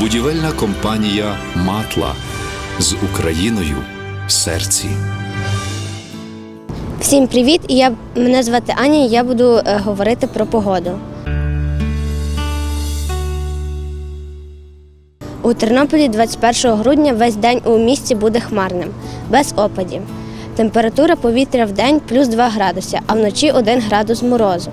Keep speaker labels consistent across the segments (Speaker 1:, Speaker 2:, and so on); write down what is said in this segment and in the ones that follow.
Speaker 1: Будівельна компанія Матла з Україною в серці.
Speaker 2: Всім привіт! Я мене звати Аня. Я буду е, говорити про погоду. У Тернополі 21 грудня весь день у місті буде хмарним, без опадів. Температура повітря в день плюс 2 градуси, а вночі 1 градус морозу.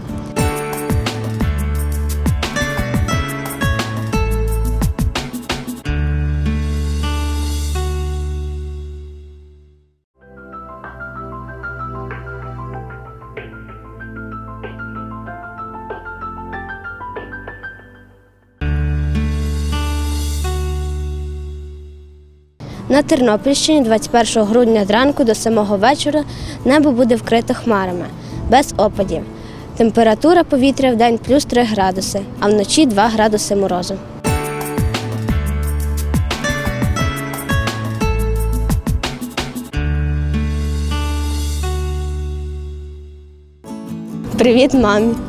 Speaker 2: На Тернопільщині 21 грудня зранку до самого вечора небо буде вкрите хмарами, без опадів. Температура повітря в день плюс 3 градуси, а вночі 2 градуси морозу. Привіт, мамі!